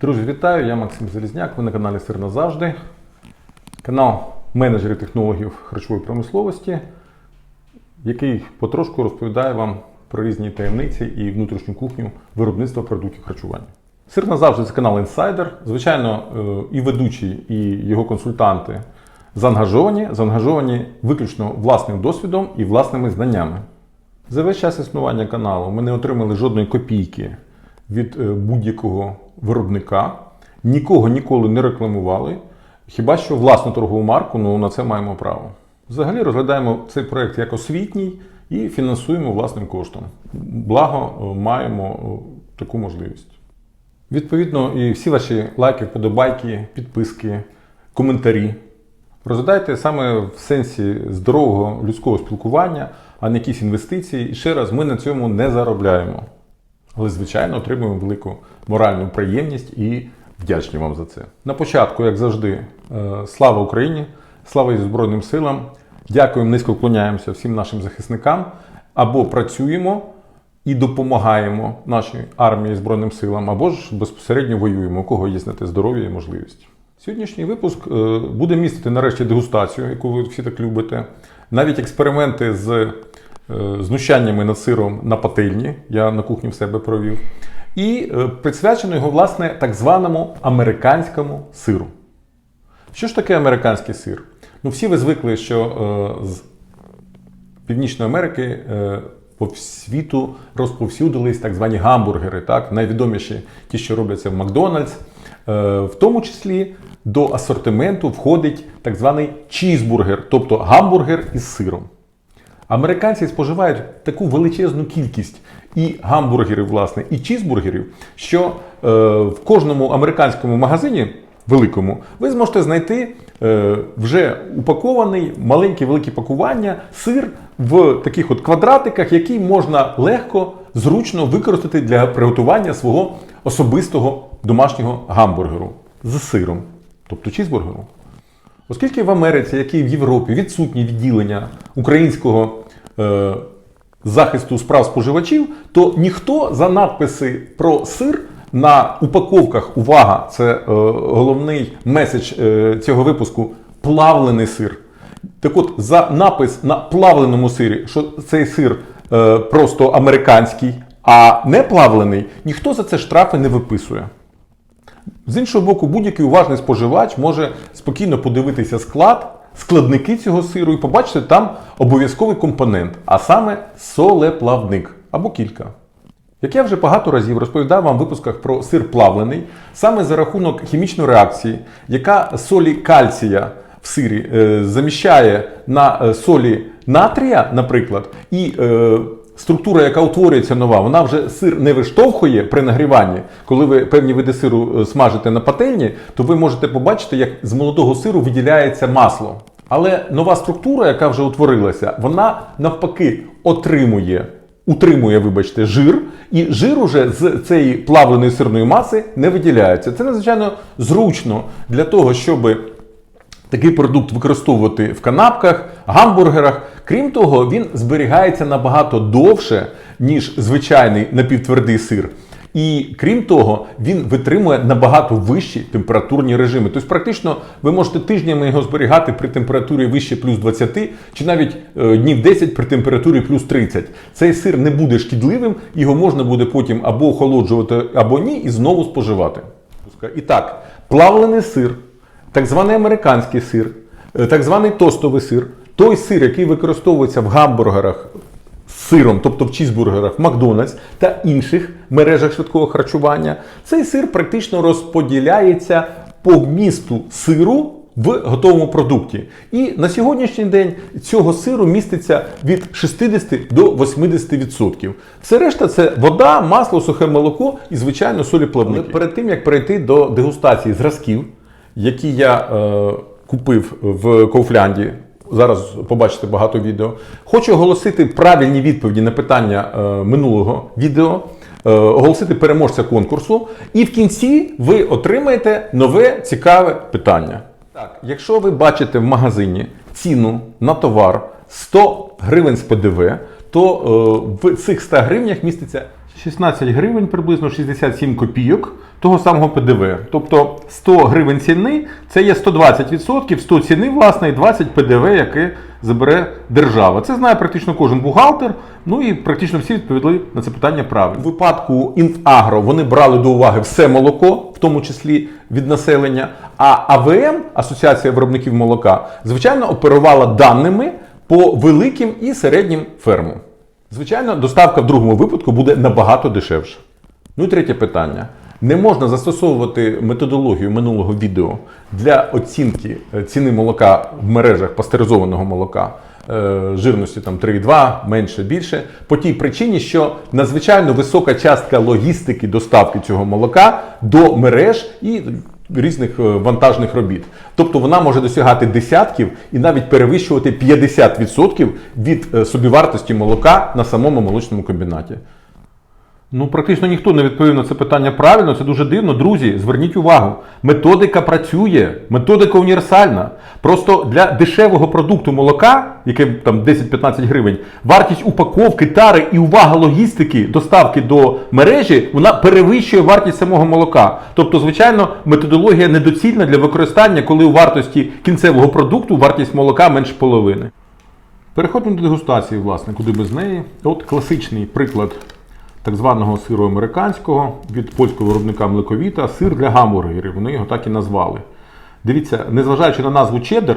Друзі, вітаю! Я Максим Залізняк. Ви на каналі Сир назавжди. Канал менеджерів технологів харчової промисловості, який потрошку розповідає вам про різні таємниці і внутрішню кухню виробництва продуктів харчування. Сир назавжди це канал Інсайдер. Звичайно, е, і ведучий, і його консультанти заангажовані, заангажовані виключно власним досвідом і власними знаннями. За весь час існування каналу ми не отримали жодної копійки від е, будь-якого виробника, нікого ніколи не рекламували. Хіба що власну торгову марку, ну на це маємо право. Взагалі розглядаємо цей проект як освітній і фінансуємо власним коштом. Благо, е, маємо е, таку можливість. Відповідно, і всі ваші лайки, вподобайки, підписки, коментарі розглядайте саме в сенсі здорового людського спілкування, а не якісь інвестиції. І ще раз, ми на цьому не заробляємо. Але, звичайно, отримуємо велику моральну приємність і вдячні вам за це. На початку, як завжди, е, слава Україні, слава Збройним силам. Дякуємо, низько вклоняємося всім нашим захисникам або працюємо і допомагаємо нашій армії Збройним силам, або ж безпосередньо воюємо, у кого є на те здоров'я і можливість. Сьогоднішній випуск е, буде містити нарешті дегустацію, яку ви всі так любите. Навіть експерименти з знущаннями над сиром на пательні. Я на кухні в себе провів. І е, присвячено його, власне, так званому американському сиру. Що ж таке американський сир? Ну, всі ви звикли, що е, з Північної Америки е, по світу розповсюдились так звані гамбургери, так? найвідоміші ті, що робляться в Макдональдс. Е, в тому числі до асортименту входить так званий чізбургер, тобто гамбургер із сиром. Американці споживають таку величезну кількість і гамбургерів, власне, і чізбургерів, що е, в кожному американському магазині великому ви зможете знайти е, вже упакований маленьке велике пакування сир в таких от квадратиках, який можна легко, зручно використати для приготування свого особистого домашнього гамбургеру з сиром, тобто чізбургеру. Оскільки в Америці, як і в Європі, відсутні відділення українського е, захисту справ споживачів, то ніхто за надписи про сир на упаковках, увага, це е, головний меседж е, цього випуску плавлений сир. Так от, за напис на плавленому сирі, що цей сир е, просто американський, а не плавлений, ніхто за це штрафи не виписує. З іншого боку, будь-який уважний споживач може спокійно подивитися склад, складники цього сиру і побачити там обов'язковий компонент, а саме солеплавник або кілька. Як я вже багато разів розповідав вам в випусках про сир плавлений, саме за рахунок хімічної реакції, яка солі кальція в сирі е, заміщає на е, солі натрія, наприклад, і е, структура, яка утворюється нова, вона вже сир не виштовхує при нагріванні. Коли ви певні види сиру е, смажите на пательні, то ви можете побачити, як з молодого сиру виділяється масло. Але нова структура, яка вже утворилася, вона навпаки отримує, утримує, вибачте, жир, і жир уже з цієї плавленої сирної маси не виділяється. Це надзвичайно зручно для того, щоб такий продукт використовувати в канапках, гамбургерах. Крім того, він зберігається набагато довше, ніж звичайний напівтвердий сир. І крім того, він витримує набагато вищі температурні режими. Тобто, практично ви можете тижнями його зберігати при температурі вище плюс 20, чи навіть е, днів 10 при температурі плюс 30. Цей сир не буде шкідливим, його можна буде потім або охолоджувати, або ні, і знову споживати. І так, плавлений сир, так званий американський сир, е, так званий тостовий сир, той сир, який використовується в гамбургерах з сиром, тобто в чізбургерах, в Макдональдс та інших мережах швидкого харчування, цей сир практично розподіляється по місту сиру в готовому продукті. І на сьогоднішній день цього сиру міститься від 60 до 80%. Все решта це вода, масло, сухе молоко і, звичайно, солі плавники. Але перед тим, як перейти до дегустації зразків, які я е, купив в Коуфлянді. Зараз побачите багато відео. Хочу оголосити правильні відповіді на питання е, минулого відео, е, оголосити переможця конкурсу. І в кінці ви отримаєте нове цікаве питання. Так, якщо ви бачите в магазині ціну на товар 100 гривень з ПДВ, то е, в цих 100 гривнях міститься 16 гривень, приблизно 67 копійок того самого ПДВ. Тобто 100 гривень ціни це є 120%, 100 ціни, власне, і 20 ПДВ, яке забере держава. Це знає практично кожен бухгалтер. Ну і практично всі відповіли на це питання правильно. У випадку Інфагро вони брали до уваги все молоко, в тому числі від населення. А АВМ, Асоціація виробників молока, звичайно, оперувала даними по великим і середнім фермам. Звичайно, доставка в другому випадку буде набагато дешевше. Ну і третє питання. Не можна застосовувати методологію минулого відео для оцінки е, ціни молока в мережах пастеризованого молока е, жирності там 3,2, менше, більше, по тій причині, що надзвичайно висока частка логістики доставки цього молока до мереж і різних е, вантажних робіт. Тобто вона може досягати десятків і навіть перевищувати 50% від е, собівартості молока на самому молочному комбінаті. Ну, практично ніхто не відповів на це питання правильно, це дуже дивно. Друзі, зверніть увагу. Методика працює, методика універсальна. Просто для дешевого продукту молока, яке там 10-15 гривень, вартість упаковки, тари і увага логістики, доставки до мережі, вона перевищує вартість самого молока. Тобто, звичайно, методологія недоцільна для використання, коли у вартості кінцевого продукту вартість молока менше половини. Переходимо до дегустації, власне, куди без неї. От класичний приклад так званого сиру американського від польського виробника млековіта, сир для гамбургерів. Вони його так і назвали. Дивіться, незважаючи на назву чеддер,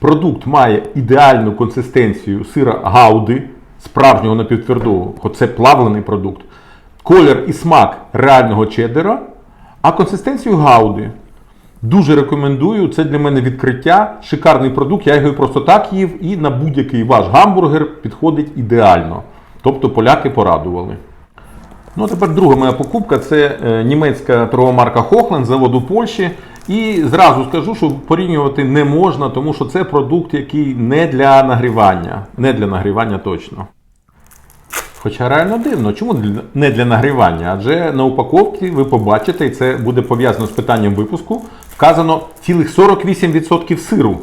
продукт має ідеальну консистенцію сира гауди, справжнього напівтвердого, хоч це плавлений продукт, колір і смак реального чеддера, а консистенцію гауди. Дуже рекомендую. Це для мене відкриття. Шикарний продукт. Я його просто так їв, і на будь-який ваш гамбургер підходить ідеально. Тобто поляки порадували. Ну, тепер друга моя покупка це е, німецька торгова марка Hochland, завод у Польщі. І зразу скажу, що порівнювати не можна, тому що це продукт, який не для нагрівання. Не для нагрівання точно. Хоча реально дивно, чому не для нагрівання? Адже на упаковці ви побачите, і це буде пов'язано з питанням випуску, вказано цілих 48% сиру.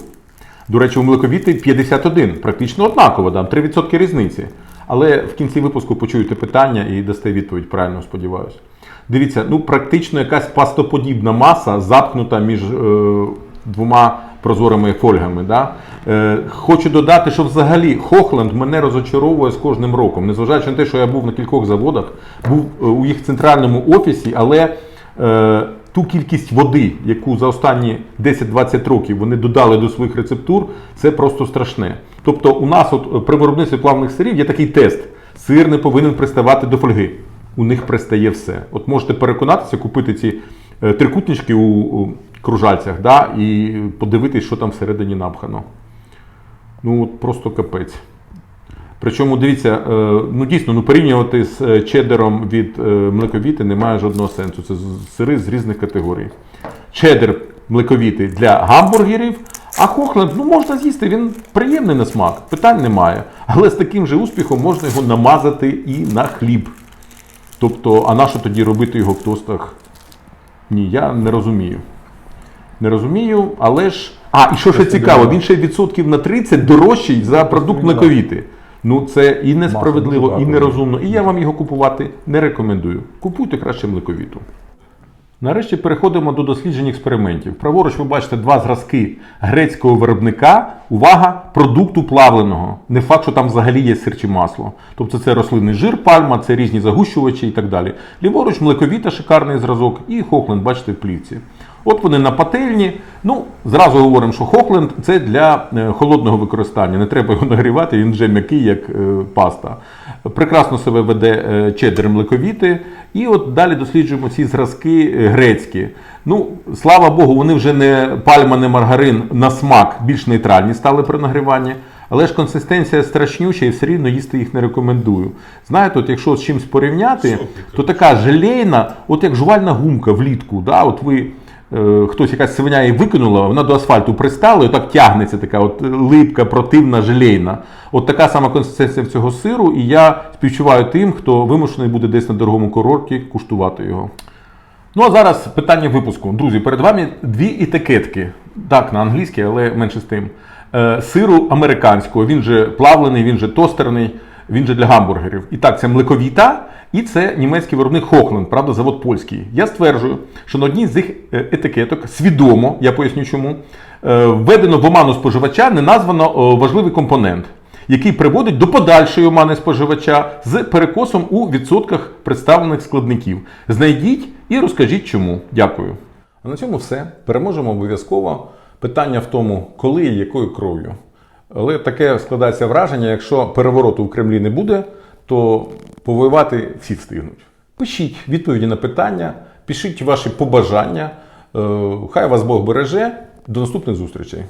До речі, у млековіти 51, практично однаково, там 3% різниці. Але в кінці випуску почуєте питання і дасте відповідь, правильно сподіваюся. Дивіться, ну практично якась пастоподібна маса запхнута між е, двома прозорими фольгами. Да? Е, хочу додати, що взагалі Хохленд мене розочаровує з кожним роком. Незважаючи на те, що я був на кількох заводах, був е, у їх центральному офісі, але е, ту кількість води, яку за останні 10-20 років вони додали до своїх рецептур, це просто страшне. Тобто, у нас от е, при виробництві плавних сирів є такий тест: сир не повинен приставати до фольги. У них пристає все. От можете переконатися, купити ці е, трикутнички у, кружальцях, да, і подивитись, що там всередині напхано. Ну от просто капець. Причому дивіться, е, ну дійсно, ну порівнювати з е, чедером від е, млековіти немає жодного сенсу. Це сири з різних категорій. Чедер млековітий для гамбургерів, а Хохленд ну можна з'їсти, він приємний на смак, питань немає. Але з таким же успіхом можна його намазати і на хліб. Тобто, а на що тоді робити його в тостах? Ні, я не розумію. Не розумію, але ж. А, і що ще цікаво, він ще відсотків на 30 дорожчий за продукт млековіти. Ну це і несправедливо, і нерозумно. І я вам його купувати не рекомендую. Купуйте краще млековіту. Нарешті переходимо до досліджень експериментів. Праворуч ви бачите два зразки грецького виробника. Увага, продукту плавленого. Не факт, що там взагалі є сир чи масло. Тобто це рослинний жир, пальма, це різні загущувачі і так далі. Ліворуч млековіта, шикарний зразок, і Хохленд, бачите, в плівці. От вони на пательні. Ну, зразу говоримо, що Хохленд це для е, холодного використання. Не треба його нагрівати, він вже м'який, як е, паста. Прекрасно себе веде е, чеддер млековіти. І от далі досліджуємо ці зразки грецькі. Ну, слава Богу, вони вже не пальма, не маргарин на смак більш нейтральні стали при нагріванні. Але ж консистенція страшнюча і все рівно їсти їх не рекомендую. Знаєте, от якщо з чимось порівняти, то така желейна, от як жувальна гумка влітку. Да? От ви хтось якась свиня її викинула, вона до асфальту пристала, і отак тягнеться така от липка, противна, желейна. От така сама консистенція цього сиру, і я співчуваю тим, хто вимушений буде десь на дорогому курорті куштувати його. Ну а зараз питання випуску. Друзі, перед вами дві етикетки. Так, на англійській, але менше з тим. Е, сиру американського, він же плавлений, він же тостерний, він же для гамбургерів. І так, це млековіта І це німецький виробник Hochland, правда, завод польський. Я стверджую, що на одній з їх е, етикеток свідомо, я поясню чому, е, введено в оману споживача не названо е, важливий компонент, який приводить до подальшої омани споживача з перекосом у відсотках представлених складників. Знайдіть і розкажіть чому. Дякую. А на цьому все. Переможемо обов'язково. Питання в тому, коли і якою кров'ю. Але таке складається враження, якщо перевороту в Кремлі не буде, то повоювати всі встигнуть. Пишіть відповіді на питання, пишіть ваші побажання. Е, Хай вас Бог береже. До наступних зустрічей.